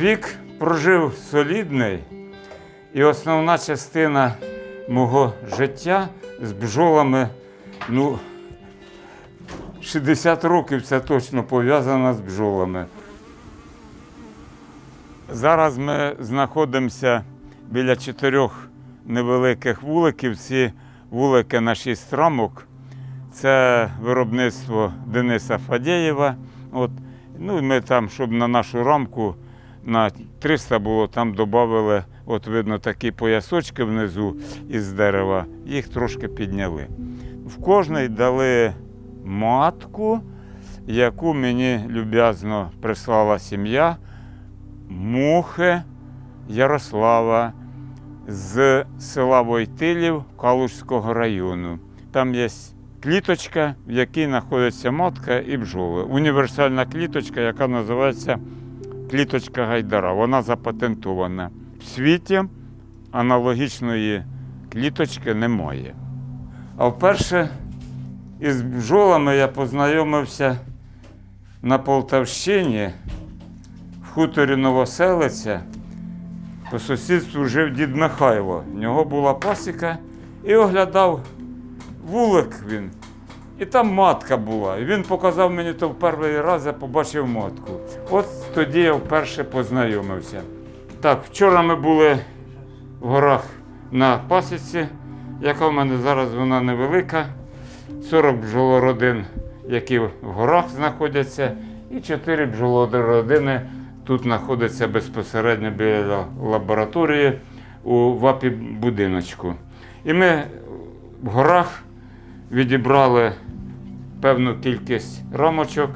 Вік прожив солідний, і основна частина мого життя з бджолами, ну, 60 років це точно пов'язано з бджолами. Зараз ми знаходимося біля чотирьох невеликих вуликів. Ці вулики на шість рамок. Це виробництво Дениса Фадєєва. От. Ну, ми там, щоб на нашу рамку на 300 було, там додали, от видно, такі поясочки внизу із дерева, їх трошки підняли. В кожний дали матку, яку мені люб'язно прислала сім'я Мухи Ярослава з села Войтилів Калужського району. Там є кліточка, в якій знаходиться матка і бджоли. Універсальна кліточка, яка називається кліточка Гайдара. Вона запатентована. В світі аналогічної кліточки немає. А вперше із бджолами я познайомився на Полтавщині в хуторі Новоселиця. По сусідству жив дід Михайло. В нього була пасіка і оглядав вулик він. І там матка була. І він показав мені то в перший раз, я побачив матку. От тоді я вперше познайомився. Так, вчора ми були в горах на пасіці, яка в мене зараз вона невелика. 40 бджолородин, які в горах знаходяться, і 4 бджолородини тут знаходяться безпосередньо біля лабораторії у вапі будиночку. І ми в горах відібрали певну кількість рамочок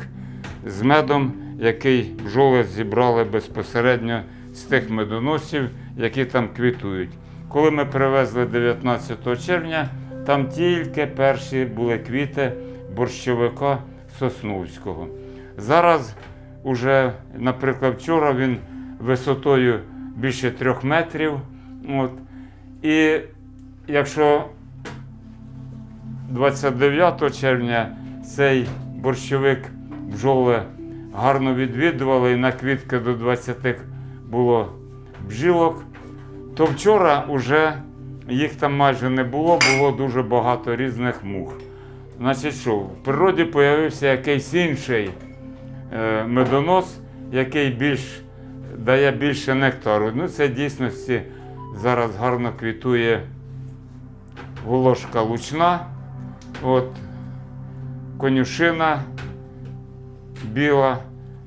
з медом, який бджоли зібрали безпосередньо з тих медоносів, які там квітують. Коли ми привезли 19 червня, там тільки перші були квіти борщовика Сосновського. Зараз уже, наприклад, вчора він висотою більше трьох метрів. От. І якщо 29 червня цей борщовик бджоли гарно відвідували, і на квітки до 20 було бджілок, то вчора вже їх там майже не було, було дуже багато різних мух. Значить, що, в природі з'явився якийсь інший е, медонос, який більш, дає більше нектару. Ну, це дійсності зараз гарно квітує волошка лучна, от, конюшина біла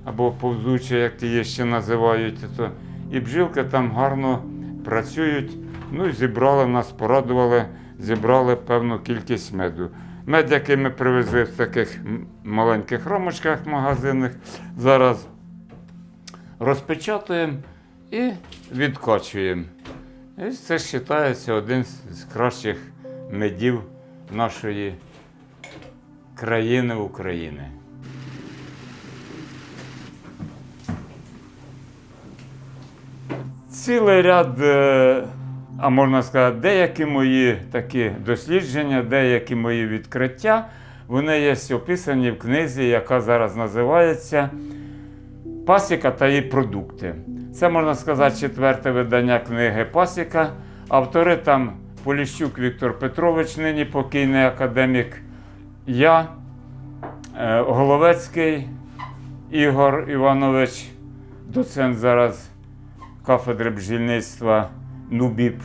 або повзуча, як її ще називають. То, і бджілки там гарно працюють. Ну і зібрали нас, порадували, зібрали певну кількість меду. Мед, який ми привезли в таких маленьких рамочках магазинних, зараз розпечатуємо і відкачуємо. І це вважається один з кращих медів нашої країни України. Цілий ряд, е, а можна сказати, деякі мої такі дослідження, деякі мої відкриття, вони є описані в книзі, яка зараз називається Пасіка та її продукти. Це можна сказати четверте видання книги Пасіка. Автори там Поліщук Віктор Петрович, нині покійний академік, я, е, Головецький Ігор Іванович, доцент зараз кафедри бджільництва НУБІП.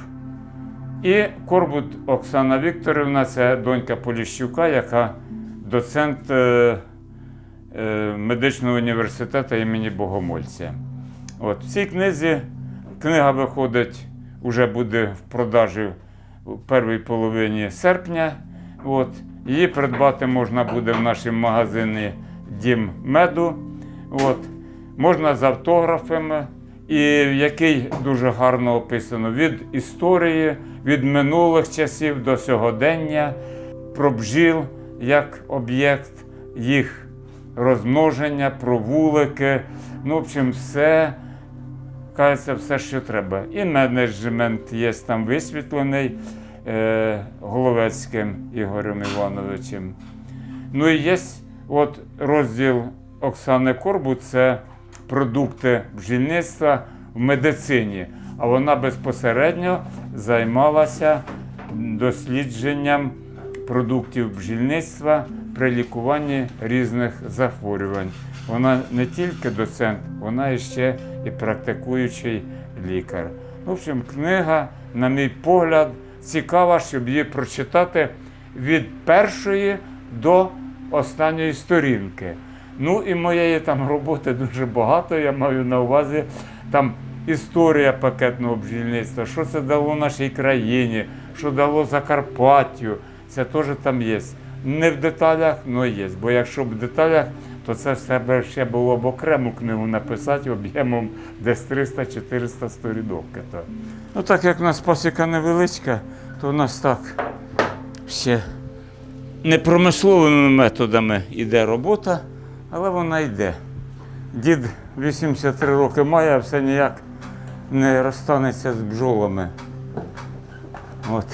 І Корбут Оксана Вікторівна, це донька Поліщука, яка доцент е, е, медичного університету імені Богомольця. От, в цій книзі книга виходить, вже буде в продажі в першій половині серпня. От, її придбати можна буде в нашому магазині Дім меду. От, можна з автографами, і який дуже гарно описано від історії, від минулих часів до сьогодення, про бджіл як об'єкт, їх розмноження, про вулики. Ну, в общем, все, кажеться, все, що треба. І менеджмент є там висвітлений е, Головецьким Ігорем Івановичем. Ну і є от розділ Оксани Корбут це продукти бджільництва в медицині, а вона безпосередньо займалася дослідженням продуктів бджільництва при лікуванні різних захворювань. Вона не тільки доцент, вона ще і практикуючий лікар. В общем, книга, на мій погляд, цікава, щоб її прочитати від першої до останньої сторінки. Ну і моєї там роботи дуже багато. Я маю на увазі там історія пакетного бджільництва, що це дало нашій країні, що дало Закарпаттю. Це теж там є. Не в деталях, але є. Бо якщо б в деталях, то це все ще було б окрему книгу написати об'ємом десь 300-400 сторінок. Ну так як у нас пасіка невеличка, то у нас так ще непромисловими методами йде робота, але вона йде. Дід 83 роки має, а все ніяк не розстанеться з бджолами. От.